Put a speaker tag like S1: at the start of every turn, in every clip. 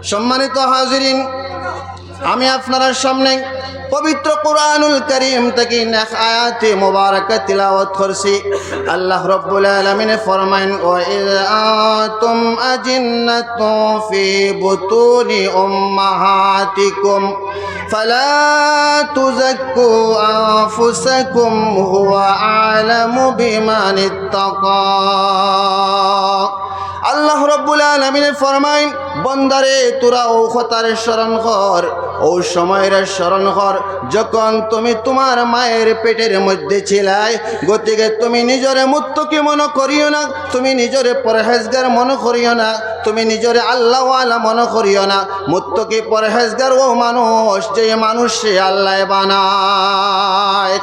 S1: সম্মানিত হাজিরিন, আমি আপনার সামনে পবিত্র কোরআনুল করিম থেকে নেক আয়াতে মুবারক তিলাওয়াত করছি। আল্লাহ রব্বুল আলমিনে ফরমাইন ও তুম আজিন্নাতু ফি বুতুনি উম্মাহাতিকুম, ফালা তুযাক্কু আনফুসাকুম, হুয়া আ'লামু বিমান আল্লাহ রব্বুল আলমিনে ফরমাইন, বন্দারে, তোরা ও খতার স্মরণ কর ও সময়ের স্মরণ কর, যখন তুমি তোমার মায়ের পেটের মধ্যে ছিলাই, গতিকে তুমি নিজরে মুক্তকে মনে করিও না, তুমি নিজরে পরহেজগার মনে করিও না, তুমি নিজরে আল্লাহওয়ালা মনে করিও না মুক্তকে পরহেজগার ও মানুষ, যে মানুষ সে আল্লাহ বানায়।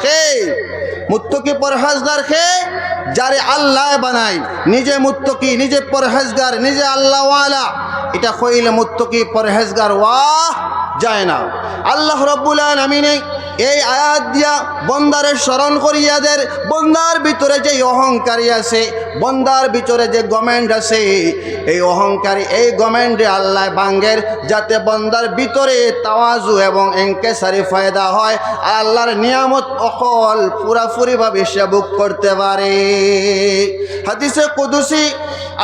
S1: মুত্তকি পরহাজগার খে যারে আল্লাহ বানাই নিজে মুত্তকি, নিজে পরহেজগার, নিজে আল্লাহওয়ালা। এটা কইলে মুত্তকি পরহেজগার, ওয়াহ! যায় না। আল্লাহ রব্বুল আলমিনে এই আয়াত দিয়া বন্দারের স্মরণ করিয়াদের বন্দার ভিতরে যে অহংকারী আছে, বন্দার ভিতরে যে গমেন্ট আছে, এই অহংকারী এই গমেন্টে আল্লাহ বাঙ্গের যাতে বন্দার ভিতরে তাওয়াজু এবং এঙ্কেসারি ফায়দা হয় আল্লাহর নিয়ামত অকল পুরাপুরিভাবে সে বুক করতে পারে। হাদিসে কুদুসি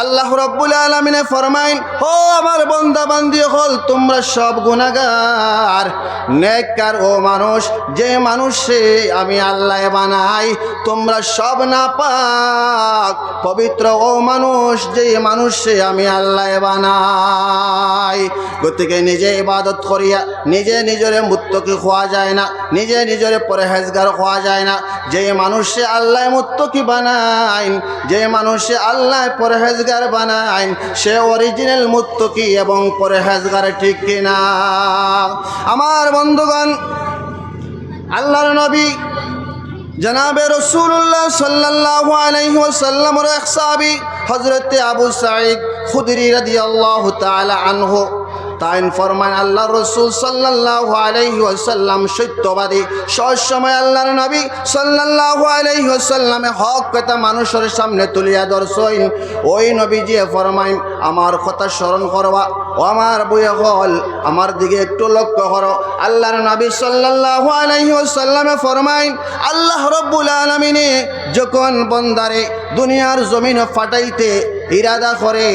S1: আল্লাহ রব্বুল আলমিনে ফরমাইন, ও আমার বন্দা বান্দি হল, তোমরা সব গুণাগার নেককার ও মানুষ, যে মানুষে আমি আল্লাহ বানাই, তোমরা সব না পাক পবিত্র ও মানুষ, যে মানুষে আমি আল্লাহ বানাই। গতিকে নিজে ইবাদত করিয়া, নিজে নিজরে মুত্তকি খোয়া যায় না, নিজে নিজরে পরহেজগার খোয়া যায় না। যে মানুষে আল্লাহ মুত্তকি বানাইন, যে মানুষে আল্লাহ পরহেজগার বানায়। সে অরিজিনাল মুত্তকি এবং পরহেজগার ঠিক কিনা? আমার বন্ধুগণ, আল্লাহর নবী জনাবে রসুল্লাহ সাল্লাহ আলহি ওসাল্লামর এক সাহাবি হজরত আবু সাইদ খুদরি রাদিয়াল্লাহু তালা আনহু তাইন ফরমান আল্লাহ রসুল সাল্লাহ আলহি ওসাল্লাম সত্যবাদী। সবসময় আল্লাহর নবী সাল্লাহ আলহি ওসাল্লামে হক কথা মানুষের সামনে তুলিয়া দর্শইন ওই নবী যে ফরমাইন আমার কথা স্মরণ করবা ও আমার বইয়ে হল, আমার দিকে একটু লক্ষ্য করো। আল্লাহর নবী সাল্লাহ আলহি ওসাল্লামে ফরমাইন আল্লাহ রব্বুল আলমিনে যখন বন্দারে দুনিয়ার জমিন ফাটাইতে ইরাদা করে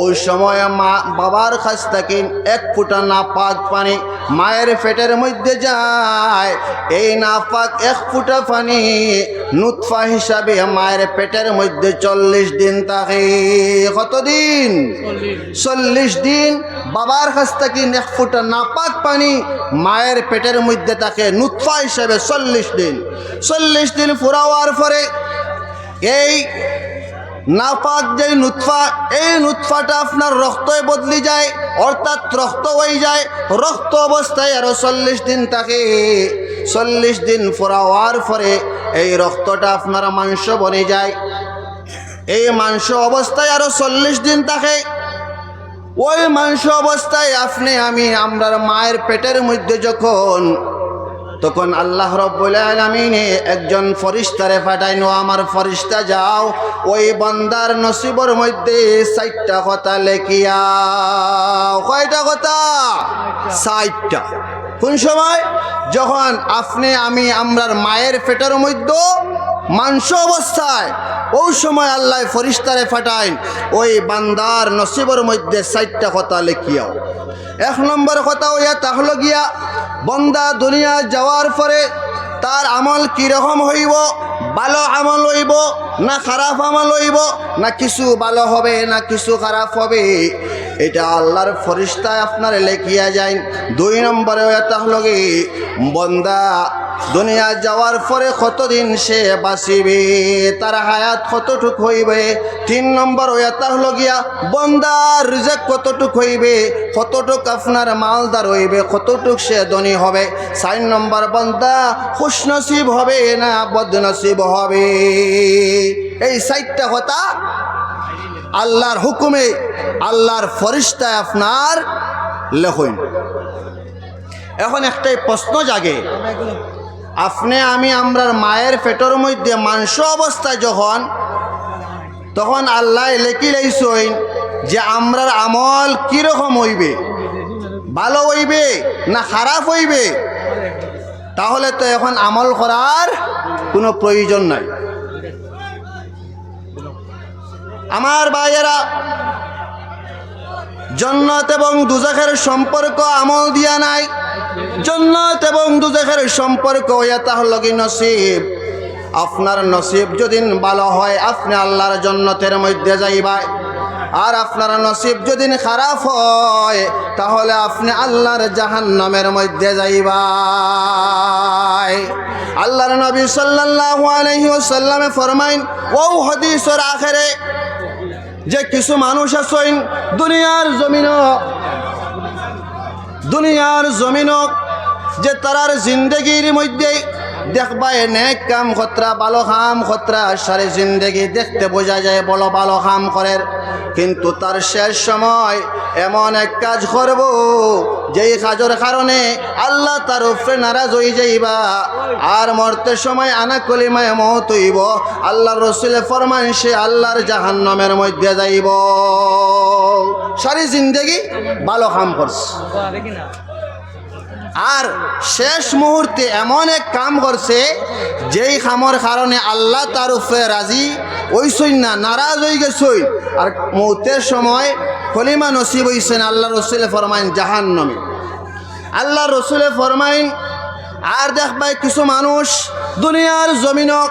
S1: ওই সময় মা বাবার কাছ থেকে এক ফুটা নাপাক পানি মায়ের পেটের মধ্যে যায়। এই নাপাক এক ফুটা পানি নুৎফা হিসাবে মায়ের পেটের মধ্যে চল্লিশ দিন থাকে। কতদিন? চল্লিশ দিন। বাবার কাছ থেকে এক ফুটা নাপাক পানি মায়ের পেটের মধ্যে থাকে নুৎফা হিসাবে চল্লিশ দিন। চল্লিশ দিন ফুরাওয়ার পরে এই নাপাক যে নুৎফা, এই নুৎফাটা আপনার রক্তই বদলি যায়, অর্থাৎ রক্ত হয়ে যায়। রক্ত অবস্থায় আরও চল্লিশ দিন থাকে। চল্লিশ দিন ফোরাওয়ার পরে এই রক্তটা আপনার মাংস বনে যায়। এই মাংস অবস্থায় আরও চল্লিশ দিন থাকে। ওই মাংস অবস্থায় আপনি, আমি, আমরার মায়ের পেটের মধ্যে যখন তখন আল্লাহ রব্বুল আলমিনে একজন ফরিস্তারে পাঠাইনো, আমার ফরিস্তা যাও, ওই বন্দার নসিবর মধ্যে ষাটটা কথা লেখিয়া কয়টা কথা? ষাটটা কোন সময়? যখন আপনি, আমি, আমরার মায়ের পেটের মধ্যে মাংস অবস্থায়, ওই সময় আল্লাহ ফরিস্তারে ফাটাইন ওই বান্দার নসিবর মধ্যে ষাটটা কথা লেখিয়াও। এক নম্বর কথা ওইয়া তাহলে গিয়া বন্দা দুনিয়া যাওয়ার পরে তার আমল কীরকম হইব? ভালো আমল হইব না খারাপ আমল হইব? না কিছু ভালো হবে, না কিছু খারাপ হবে? এটা আল্লাহর ফরিস্তায় আপনার লেখিয়া যায় দুই নম্বরে তাহলে বন্দা দুনিয়া যাওয়ার পরে কতদিন সে বাঁচিবে? তার হায়াত কতটুক হইবে? তিন নম্বর ওয়াতা হলো গিয়া, বন্দার রিজেক কতটুক হইবে? কতটুক আপনার মালদার হইবে? কতটুক সে ধনী হবে? চার নম্বর বন্দা খুশনসিব হবে না বদনসিব হবে? এই চারটা কথা আল্লাহর হুকুমে, আল্লাহর ফরিস্তায় আপনার লেখইন। এখন একটাই প্রশ্ন জাগে। আপনি আমি আমরার মায়ের পেটের মধ্যে মাংস অবস্থায় যখন, তখন আল্লাহ লেখি লাইছইন যে আমরার আমল কীরকম হইবে? ভালো হইবে না খারাপ হইবে? তাহলে তো এখন আমল করার কোনো প্রয়োজন নাই। আমার ভাইয়েরা, জন্নত এবং দুজখের সম্পর্ক আমল দিয়া নাই। জন্নত এবং দুজখের সম্পর্ক হল কি নসিব। আপনার নসিব যদি ভালো হয়, আপনি আল্লাহর জন্নতের মধ্যে যাইবা। আর আপনার নসিব যদি খারাপ হয়, তাহলে আপনি আল্লাহর জাহান্নামের মধ্যে যাইবা আল্লাহর নবী সাল্লাল্লাহু আলাইহি ওয়াসাল্লামে ফরমাইন ও হাদিসের আখেরে, যে কিছু মানুষ আছেন, দুনিয়ার জমিন দুনিয়ার জমিনক যে তারার জিন্দগির মধ্যে দেখবা নেক কাম খতরা ভালো খাম খতরা। সারে জিন্দগি দেখতে বোঝা যায়, বলো ভালো খাম করের। কিন্তু তার শেষ সময় এমন এক কাজ করব, যেই কাজের কারণে আল্লাহ তার উপরে নারাজ হয়ে যাইবা। আর মরতে সময় আনা কলিমায় মত হইব। আল্লাহর রসুলে ফরমান সে আল্লাহর জাহান্নামের মধ্যে যাইব। সারি জিন্দগি ভালো কাম করছে। আর শেষ মুহূর্তে এমন এক কাম করছে, যেই কামর কারণে আল্লাহ তার উপরে রাজি ওইসই না নারাজ হয়ে গেছই। আর মৌতের সময় কলিমা নসিব হইছেন আল্লাহ রসুলে ফরমাইন জাহান জাহান্নমে। আল্লাহ রসুলে ফরমাইন আর দেখবাই কিছু মানুষ দুনিয়ার জমিনক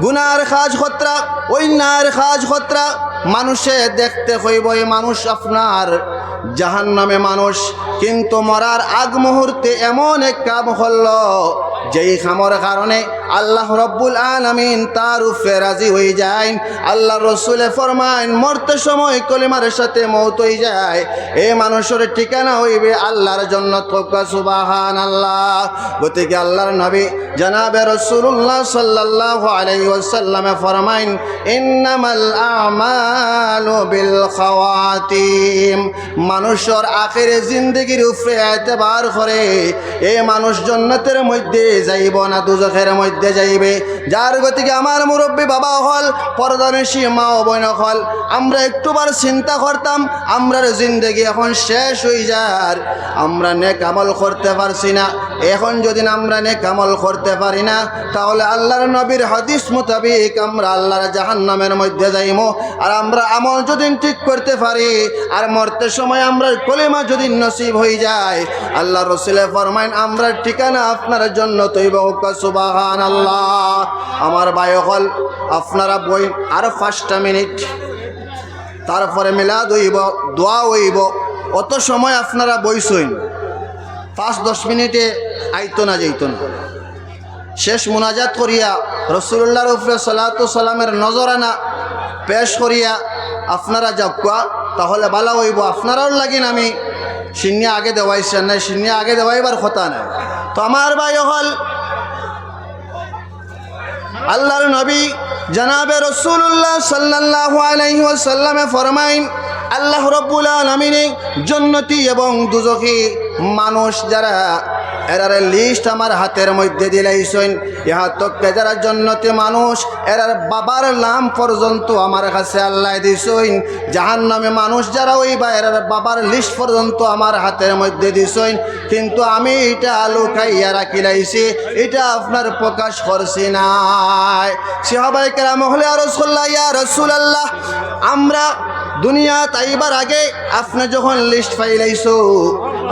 S1: গুনার খাজ খতরা অন্যার খাজ খতরা মানুষে দেখতে হইব মানুষ আপনার জাহান নামে মানুষ কিন্তু মরার আগ মুহূর্তে এমন এক কাম হল যেই খামর কারণে আল্লাহ রব্বুল আলমিন তার উপরে রাজি হয়ে যায়। আল্লাহ রসুলে ফরমাইন মরতে সময় কলিমার সাথে মৌত হয়ে যায়। এই মানুষের ঠিকানা হইবে আল্লাহর জন্য থকা সুবাহান আল্লাহ গতিকে আল্লাহর নবী জানাবে রসুল্লাহ সাল্লাহ আলাই ওসাল্লামে ফরমাইন ইন্নামাল আমালু বিল খাওয়াতিম। মানুষের আখেরে জিন্দগির উপরে এতেবার করে এই মানুষ জন্নতের মধ্যে যাইব না, দুজখের মধ্যে যাইবে। যার গতিকে আমার মুরব্বী বাবা হল পরদানসী মা বোন হল। আমরা একটুবার চিন্তা করতাম, আমরার জিন্দগি এখন শেষ হয়ে যার। আমরা নেক আমল করতে পারছি না। এখন যদি আমরা নেক আমল করতে পারি না, তাহলে আল্লাহর নবীর হাদিস মোতাবিক আমরা আল্লাহর জাহান্নামের মধ্যে যাইমো আর আমরা আমল যদি ঠিক করতে পারি, আর মরতে সময় আমরা কলিমা যদি নসিব হয়ে যায়, আল্লাহ রসুলে ফরমাইন, আমরা ঠিকানা আপনার জন্য আমার বায়ু হল আপনারা বই আর পাঁচটা মিনিট। তারপরে মিলাদ হইব, দোয়া হইব। অত সময় আপনারা বইসইন পাঁচ, দশ মিনিটে আইতো না যাইতো না। শেষ মোনাজাত করিয়া রসুল্লাহর উপরে সালাতু সালামের নজরানা পেশ করিয়া আপনারা যাকুয়া তাহলে ভালো হইব। আপনারাও লাগিন আমি। সিন্নি আগে দেওয়াইছেন নাই, সিন্নি আগে দেওয়াইবার কথা নাই। তো আমার ভাই হল আল্লাহর নবী জনাবে রসুল্লাহ সাল্লাহ সাল্লামে ফরমাইন, আল্লাহ রব্বুল আলমিনে জন্নতি এবং দুজখী মানুষ যারা এরার লিস্ট আমার হাতের মধ্যে দিলাইছেন। ইহা তককে যারা জন্নতি মানুষ। এরার বাবার নাম পর্যন্ত আমার কাছে আল্লাহ দিছেন। জাহান নামে মানুষ যারা ওই বা এরার বাবার লিস্ট পর্যন্ত আমার হাতের মধ্যে দিছেন। কিন্তু আমি এটা আলু খাইয়া রাখিলাইছি। এটা আপনার প্রকাশ করছি নাই। সিহাবাই কেরাম হলে রসুল্লাহ ইয়া রসুল আল্লাহ আমরা দুনিয়া তাইবার আগে আপনি যখন লিস্ট ফাইলাইছো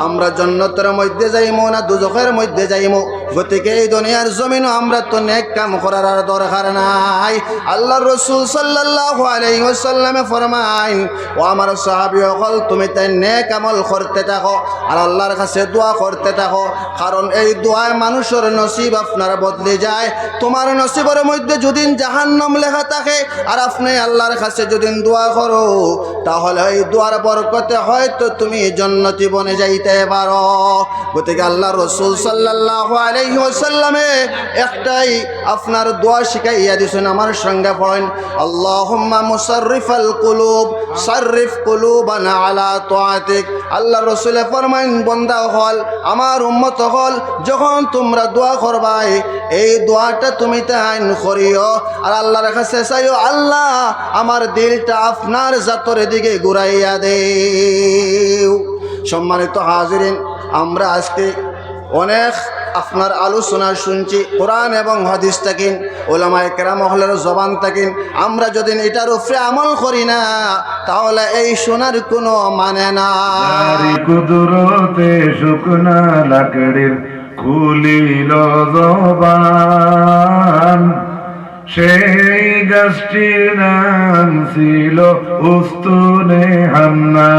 S1: আমরা জন্নতের মধ্যে যাইমো না দুজখের মধ্যে যাইমো? গতিকে এই দুনিয়ার জমিনও আমরা তো নেক কাম করার আর দরকার নাই। আল্লাহ রসুল সাল্লাহ আলাইসাল্লামে ফরমাইন, ও আমার সাহাবি হল তুমি তাই নেক আমল করতে থাকো আর আল্লাহর কাছে দোয়া করতে থাকো। কারণ এই দোয়ায় মানুষের নসিব আপনার বদলে যায়। তোমার নসিবের মধ্যে যদি জাহান্নাম লেখা থাকে আর আপনি আল্লাহর কাছে যদি দোয়া করো, তাহলে এই দোয়ার বরকতে হয়তো তুমি জন্নতি বনে যাইতে পারো। গতিকে আল্লাহ রসুল সাল্লাহ আলাইহি ওয়াসাল্লামে একটাই আপনার দোয়া শিখাইয়া দিছেন আমার সঙ্গে পড়েন, আল্লাহুম্মা মুসাররিফাল কুলুব সাররিফ কুলুবানা আলা তাআতিক আল্লাহ রসুলে ফরমাইন, বন্দা হল, আমার উম্মত হল, যখন তোমরা দোয়া করবাই, এই দোয়াটা তুমি তাইন করিও। আর আল্লাহর কাছে চাইও, আল্লাহ, আমার দিলটা আপনার জাতরের দিকে ঘুরাইয়া দেও। সম্মানিত হাজিরিন, আমরা আজকে অনেক আপনার আলোচনা শুনছি, কোরআন এবং হাদিস থাকেন ওলামায় কেরাম হলের জবান থাকেন আমরা যদি এটার উপরে আমল করি না, তাহলে এই শোনার কোনো মানে না।
S2: শুকনা লাকড়ির খুলিল জবান। সেই গাছটির নাম ছিল উস্তুনে হান্না